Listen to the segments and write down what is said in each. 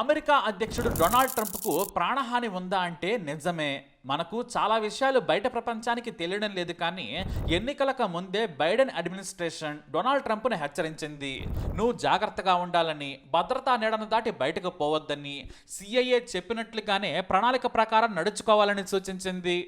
America అధ్యక్షుడు Donald ట్రంప్కు ప్రాణహాని ఉందా అంటే నిజమే. మనకు చాలా విషయాలు బయట ప్రపంచానికి తెలియడం లేదు కానీ ఎన్నికలకు ముందే బైడెన్ అడ్మినిస్ట్రేషన్ డొనాల్డ్ ట్రంప్ను హెచ్చరించింది. నువ్వు జాగ్రత్తగా ఉండాలని భద్రతా నీడను దాటి బయటకు పోవద్దని సిఐఏ చెప్పినట్లుగానే ప్రణాళిక ప్రకారం నడుచుకోవాలని సూచించింది.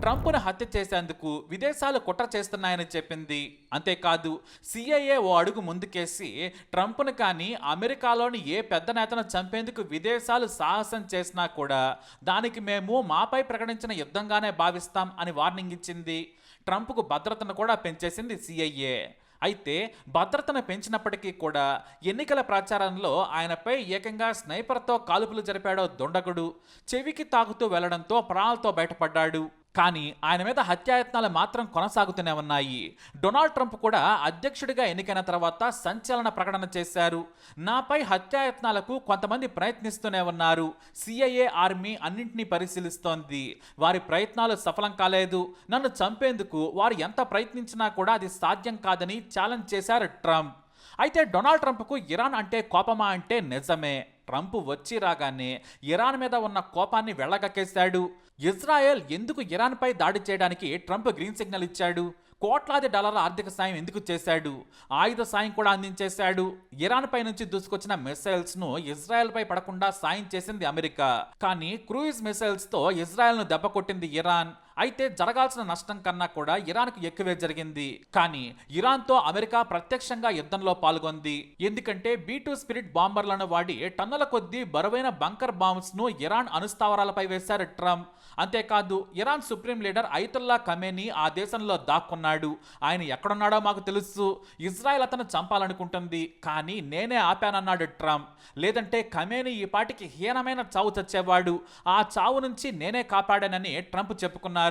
ట్రంప్ను హత్య చేసేందుకు విదేశాలు కుట్ర చేస్తున్నాయని చెప్పింది. అంతేకాదు సిఐఏ ఓ అడుగు ముందుకేసి ట్రంప్ను కానీ అమెరికాలోని ఏ పెద్ద నేతను చంపేందుకు విదేశాలు సాహసం చేసినా కూడా దానికి మేము మాపై ప్రకటించిన యుద్ధంగానే భావిస్తాం అని వార్నింగ్ ఇచ్చింది. ట్రంప్కు భద్రతను కూడా పెంచేసింది సిఐఏ అయితే భద్రతను పెంచినప్పటికీ కూడా ఎన్నికల ప్రచారంలో ఆయనపై ఏకంగా స్నైపర్తో కాల్పులు జరిపాడో దుండగుడు చెవికి తాకుతూ వెళ్ళడంతో ప్రాణాలతో బయటపడ్డాడు. కానీ ఆయన మీద హత్యాయత్నాలు మాత్రం కొనసాగుతూనే ఉన్నాయి. డొనాల్డ్ ట్రంప్ కూడా అధ్యక్షుడిగా ఎన్నికైన తర్వాత సంచలన ప్రకటన చేశారు. నాపై హత్యాయత్నాలకు కొంతమంది ప్రయత్నిస్తూనే ఉన్నారు. సిఐఏ ఆర్మీ అన్నింటినీ పరిశీలిస్తోంది. వారి ప్రయత్నాలు సఫలం కాలేదు. నన్ను చంపేందుకు వారు ఎంత ప్రయత్నించినా కూడా అది సాధ్యం కాదని ఛాలెంజ్ చేశారు ట్రంప్. అయితే డొనాల్డ్ ట్రంప్కు ఇరాన్ అంటే కోపమా అంటే నిజమే. ట్రంప్ వచ్చి రాగానే ఇరాన్ మీద ఉన్న కోపాన్ని వెళ్ళగక్కేశాడు. ఇజ్రాయెల్ ఎందుకు ఇరాన్పై దాడి చేయడానికి ట్రంప్ గ్రీన్ సిగ్నల్ ఇచ్చాడు? కోట్లాది డాలర్ల ఆర్థిక సాయం ఎందుకు చేశాడు? ఆయుధ సాయం కూడా అందించేశాడు. ఇరాన్ పై నుంచి దూసుకొచ్చిన మిసైల్స్ను ఇజ్రాయెల్ పై పడకుండా సాయం చేసింది అమెరికా. కానీ క్రూయిజ్ మిసైల్స్తో ఇజ్రాయెల్ను దెబ్బ కొట్టింది ఇరాన్. అయితే జరగాల్సిన నష్టం కన్నా కూడా ఇరాన్కు ఎక్కువే జరిగింది. కానీ ఇరాన్తో అమెరికా ప్రత్యక్షంగా యుద్ధంలో పాల్గొంది. ఎందుకంటే బీ టూ స్పిరిట్ బాంబర్లను వాడి టన్నుల కొద్దీ బరువైన బంకర్ బాంబ్స్ను ఇరాన్ అనుస్థావరాలపై వేశారు ట్రంప్. అంతేకాదు Iran supreme leader Ayatollah Khamenei ఆ దేశంలో దాక్కున్నాడు. ఆయన ఎక్కడున్నాడో మాకు తెలుసు. ఇజ్రాయెల్ అతను చంపాలనుకుంటుంది. కానీ నేనే ఆపానన్నాడు ట్రంప్. లేదంటే ఖమేని ఈ పాటికి హీనమైన చావు చచ్చేవాడు. ఆ చావు నుంచి నేనే కాపాడానని ట్రంప్ చెప్పుకున్నారు.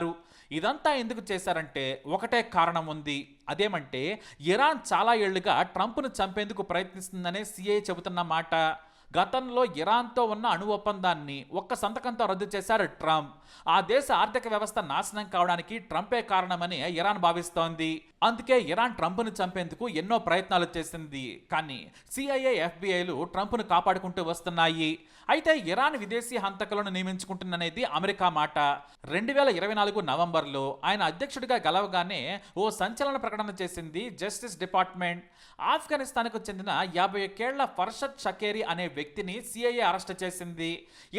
ఇదంతా ఎందుకు చేశారంటే ఒకటే కారణం ఉంది. అదేమంటే ఇరాన్ చాలా ఏళ్ళుగా ట్రంప్ను చంపేందుకు ప్రయత్నిస్తుందనే సిఐ చెబుతున్న మాట. గతంలో ఇరాన్తో ఉన్న అణు ఒప్పందాన్ని ఒక్క సంతకంతో రద్దు చేశారు ట్రంప్. ఆ దేశ ఆర్థిక వ్యవస్థ నాశనం కావడానికి ట్రంపే కారణమని ఇరాన్ భావిస్తోంది. అందుకే ఇరాన్ ట్రంప్ను చంపేందుకు ఎన్నో ప్రయత్నాలు చేసింది. కానీ సిఐఏ ఎఫ్బిఐలు ట్రంప్ను కాపాడుకుంటూ వస్తున్నాయి. అయితే ఇరాన్ విదేశీ హంతకులను నియమించుకుంటుందనేది అమెరికా మాట. రెండు వేల ఇరవై నాలుగు నవంబర్లో ఆయన అధ్యక్షుడిగా గలవగానే ఓ సంచలన ప్రకటన చేసింది జస్టిస్ డిపార్ట్మెంట్. ఆఫ్ఘనిస్తాన్కు చెందిన యాభై ఒక్కేళ్ళ ఫర్షద్ షకేరి అనే వ్యక్తిని సిఐఏ అరెస్ట్ చేసింది.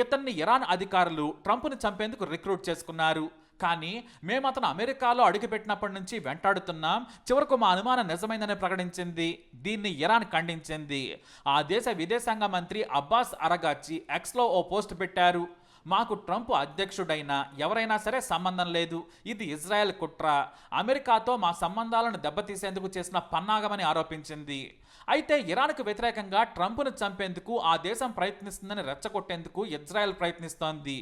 ఇతన్ని ఇరాన్ అధికారులు ట్రంప్ను చంపేందుకు రిక్రూట్ చేసుకున్నారు. కానీ మేము అతను అమెరికాలో అడుగుపెట్టినప్పటి నుంచి వెంటాడుతున్నాం. చివరకు మా అనుమానం నిజమైందని ప్రకటించింది. దీన్ని ఇరాన్ ఖండించింది. ఆ దేశ విదేశాంగ మంత్రి అబ్బాస్ అరగాచి ఎక్స్లో ఓ పోస్ట్ పెట్టారు. మాకు ట్రంప్ అధ్యక్షుడైనా ఎవరైనా సరే సంబంధం లేదు. ఇది ఇజ్రాయెల్ కుట్ర. అమెరికాతో మా సంబంధాలను దెబ్బతీసేందుకు చేసిన పన్నాగమని ఆరోపించింది. అయితే ఇరాన్కు వ్యతిరేకంగా ట్రంప్ను చంపేందుకు ఆ దేశం ప్రయత్నిస్తుందని రెచ్చగొట్టేందుకు ఇజ్రాయెల్ ప్రయత్నిస్తోంది.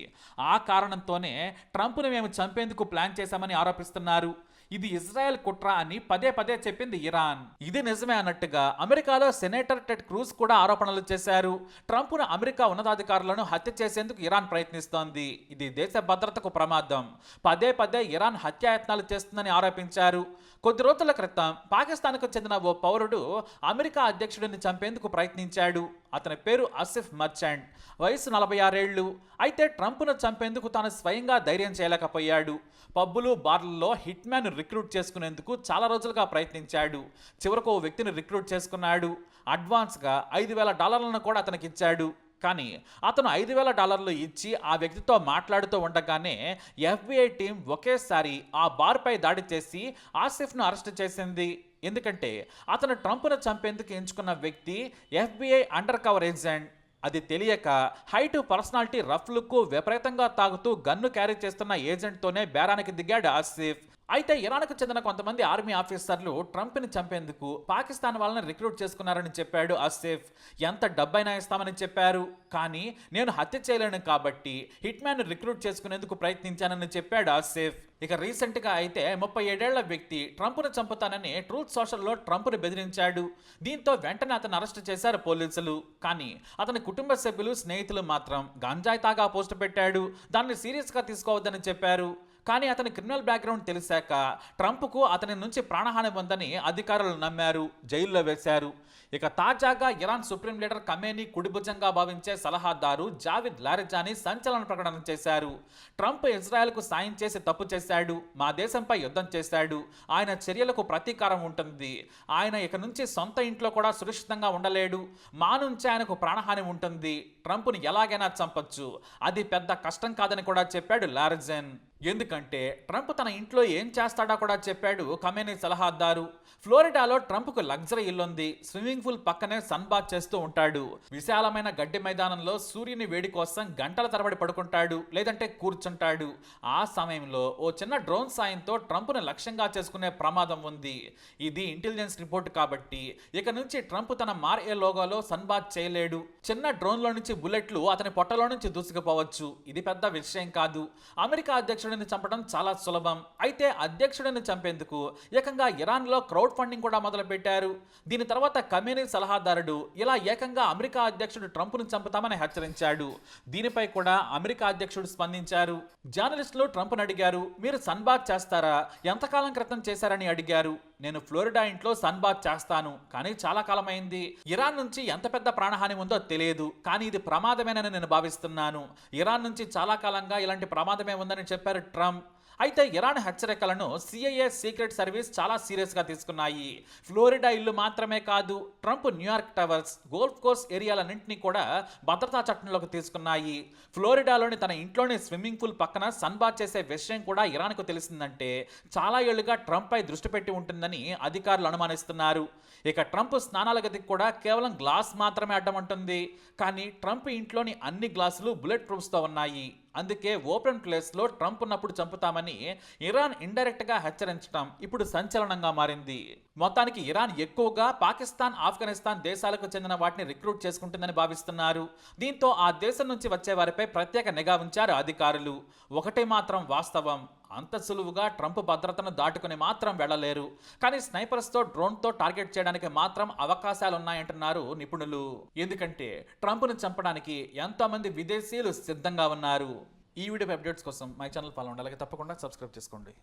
ఆ కారణంతోనే ట్రంప్ను మేము చంపేందుకు ప్లాన్ చేశామని ఆరోపిస్తున్నారు. ఇది ఇజ్రాయెల్ కుట్ర అని పదే పదే చెప్పింది ఇరాన్. ఇది నిజమే అన్నట్టుగా అమెరికాలో సెనేటర్ టెడ్ క్రూజ్ కూడా ఆరోపణలు చేశారు. ట్రంప్ను అమెరికా ఉన్నతాధికారులను హత్య చేసేందుకు ఇరాన్ ప్రయత్నిస్తోంది. ఇది దేశ భద్రతకు ప్రమాదం. పదే పదే ఇరాన్ హత్యాయత్నాలు చేస్తుందని ఆరోపించారు. కొద్ది రోజుల క్రితం పాకిస్తాన్కు చెందిన ఓ పౌరుడు అమెరికా అధ్యక్షుడిని చంపేందుకు ప్రయత్నించాడు. అతని పేరు అసిఫ్ మర్చెంట్. వయసు నలభై ఆరేళ్ళు అయితే ట్రంప్ను చంపేందుకు తాను స్వయంగా ధైర్యం చేయలేకపోయాడు. పబ్బులు బార్లలో హిట్ మ్యాన్ రిక్రూట్ చేసుకునేందుకు చాలా రోజులుగా ప్రయత్నించాడు. చివరకు ఓ వ్యక్తిని రిక్రూట్ చేసుకున్నాడు. అడ్వాన్స్గా ఐదు వేల డాలర్లను కూడా అతనికి ఇచ్చాడు. కానీ అతను ఐదు వేల డాలర్లు ఇచ్చి ఆ వ్యక్తితో మాట్లాడుతూ ఉండగానే ఎఫ్బిఐ టీం ఒకేసారి ఆ బార్పై దాడి చేసి ఆసిఫ్ను అరెస్ట్ చేసింది. ఎందుకంటే అతను ట్రంప్ను చంపేందుకు ఎంచుకున్న వ్యక్తి ఎఫ్బిఐ అండర్ కవర్ ఏజెంట్. అది తెలియక హైట్ పర్సనాలిటీ రఫ్ లుక్ విపరీతంగా తాగుతూ గన్ను క్యారీ చేస్తున్న ఏజెంట్తోనే బేరానికి దిగాడు ఆసిఫ్. అయితే ఇరాన్కు చెందిన కొంతమంది ఆర్మీ ఆఫీసర్లు ట్రంప్ని చంపేందుకు పాకిస్తాన్ వాళ్ళని రిక్రూట్ చేసుకున్నారని చెప్పాడు అసేఫ్ ఎంత డబ్బైనా ఇస్తామని చెప్పారు. కానీ నేను హత్య చేయలేను కాబట్టి హిట్మ్యాన్ రిక్రూట్ చేసుకునేందుకు ప్రయత్నించానని చెప్పాడు అసేఫ్ ఇక రీసెంట్గా అయితే ముప్పై ఏడేళ్ళ వ్యక్తి ట్రంప్ను చంపుతానని ట్రూత్ సోషల్లో ట్రంప్ను బెదిరించాడు. దీంతో వెంటనే అతను అరెస్ట్ చేశారు పోలీసులు. కానీ అతని కుటుంబ సభ్యులు స్నేహితులు మాత్రం గంజాయి తాగా పోస్ట్ పెట్టాడు. దాన్ని సీరియస్గా తీసుకోవద్దని చెప్పారు. కానీ అతని క్రిమినల్ బ్యాక్గ్రౌండ్ తెలిసాక ట్రంప్కు అతని నుంచి ప్రాణహాని ఉందని అధికారులు నమ్మారు జైల్లో వేశారు. ఇక తాజాగా ఇరాన్ సుప్రీం లీడర్ కమేని కుడిభుజంగా భావించే సలహాదారు జావిద్ లారిజాని సంచలన ప్రకటన చేశారు. ట్రంప్ ఇజ్రాయెల్కు సాయం చేసి తప్పు చేశాడు మా దేశంపై యుద్ధం చేశాడు ఆయన చర్యలకు ప్రతీకారం ఉంటుంది ఆయన ఇక నుంచి సొంత ఇంట్లో కూడా సురక్షితంగా ఉండలేడు మా నుంచి ఆయనకు ప్రాణహాని ఉంటుంది ట్రంప్ను ఎలాగైనా చంపొచ్చు. అది పెద్ద కష్టం కాదని కూడా చెప్పాడు లారిజన్ ఎందుకంటే ట్రంప్ తన ఇంట్లో ఏం చేస్తాడా కూడా చెప్పాడు కమేనీ సలహాదారు. ఫ్లోరిడాలో ట్రంప్కు లగ్జరీ ఇల్లుంది. స్విమ్మింగ్ పూల్ పక్కనే సన్ బాత్ చేస్తూ ఉంటాడు. విశాలమైన గడ్డి మైదానంలో సూర్యుని వేడి కోసం గంటల తరబడి పడుకుంటాడు. లేదంటే కూర్చుంటాడు. ఆ సమయంలో ఓ చిన్న డ్రోన్ సాయంతో ట్రంప్ను లక్ష్యంగా చేసుకునే ప్రమాదం ఉంది. ఇది ఇంటెలిజెన్స్ రిపోర్ట్ కాబట్టి ఇక నుంచి ట్రంప్ తన మార్ ఏ లోగోలో సన్ బాత్ చేయలేడు. చిన్న డ్రోన్లో నుంచి బుల్లెట్లు అతని పొట్టలో నుంచి దూసుకుపోవచ్చు. ఇది పెద్ద విషయం కాదు. అమెరికా అధ్యక్షుడిని చంపడం చాలా సులభం. అయితే అధ్యక్షుడిని చంపేందుకు ఏకంగా ఇరాన్లో క్రౌడ్ ఫండింగ్ కూడా మొదలుపెట్టారు. దీని తర్వాత కమ్యూనీ సలహాదారుడు ఇలా ఏకంగా అమెరికా అధ్యక్షుడు ట్రంప్ను చంపుతామని హెచ్చరించాడు. దీనిపై కూడా అమెరికా అధ్యక్షుడు స్పందించారు. జర్నలిస్టులు ట్రంప్ను అడిగారు మీరు సన్బాత్ చేస్తారా? ఎంతకాలం క్రితం చేశారని అడిగారు. నేను ఫ్లోరిడా ఇంట్లో సన్బాత్ చేస్తాను కానీ చాలా కాలమైంది. ఇరాన్ నుంచి ఎంత పెద్ద ప్రాణహాని ఉందో తెలియదు కానీ ఇది ప్రమాదమేనని నేను భావిస్తున్నాను. ఇరాన్ నుంచి చాలా కాలంగా ఇలాంటి ప్రమాదమే ఉందని చెప్పారు ట్రంప్. అయితే ఇరాన్ హెచ్చరికలను సిఐఏ సీక్రెట్ సర్వీస్ చాలా సీరియస్గా తీసుకున్నాయి. ఫ్లోరిడా ఇల్లు మాత్రమే కాదు Trump New York towers golf course ఏరియాలన్నింటినీ కూడా భద్రతా చట్టంలోకి తీసుకున్నాయి. ఫ్లోరిడాలోని తన ఇంట్లోని స్విమ్మింగ్ పూల్ పక్కన సన్బాత్ చేసే విషయం కూడా ఇరాన్కు తెలిసిందంటే చాలా ఏళ్ళుగా ట్రంప్పై దృష్టి పెట్టి ఉంటుందని అధికారులు అనుమానిస్తున్నారు. ఇక ట్రంప్ స్నానాల గదికి కూడా కేవలం గ్లాస్ మాత్రమే అడ్డం ఉంటుంది కానీ ట్రంప్ ఇంట్లోని అన్ని గ్లాసులు బుల్లెట్ ప్రూఫ్స్తో ఉన్నాయి. అందుకే ఓపెన్ ప్లేస్లో ట్రంప్ ఉన్నప్పుడు చంపుతామని ఇరాన్ ఇండైరెక్ట్గా హెచ్చరించడం ఇప్పుడు సంచలనంగా మారింది. మొత్తానికి ఇరాన్ ఎక్కువగా పాకిస్తాన్ ఆఫ్ఘనిస్తాన్ దేశాలకు చెందిన వాటిని రిక్రూట్ చేసుకుంటుందని భావిస్తున్నారు. దీంతో ఆ దేశం నుంచి వచ్చే వారిపై ప్రత్యేక నిఘా ఉంచారు అధికారులు. ఒకటే మాత్రం వాస్తవం. అంత సులువుగా ట్రంప్ భద్రతను దాటుకుని మాత్రం వెళ్ళలేరు. కానీ స్నైపర్స్తో డ్రోన్తో టార్గెట్ చేయడానికి మాత్రం అవకాశాలు ఉన్నాయంటున్నారు నిపుణులు. ఎందుకంటే ట్రంప్ను చంపడానికి ఎంతోమంది విదేశీయులు సిద్ధంగా ఉన్నారు. ఈ వీడియో అప్డేట్స్ కోసం మై ఛానల్ ఫాలో ఉండాలి తప్పకుండా సబ్స్క్రైబ్ చేసుకోండి.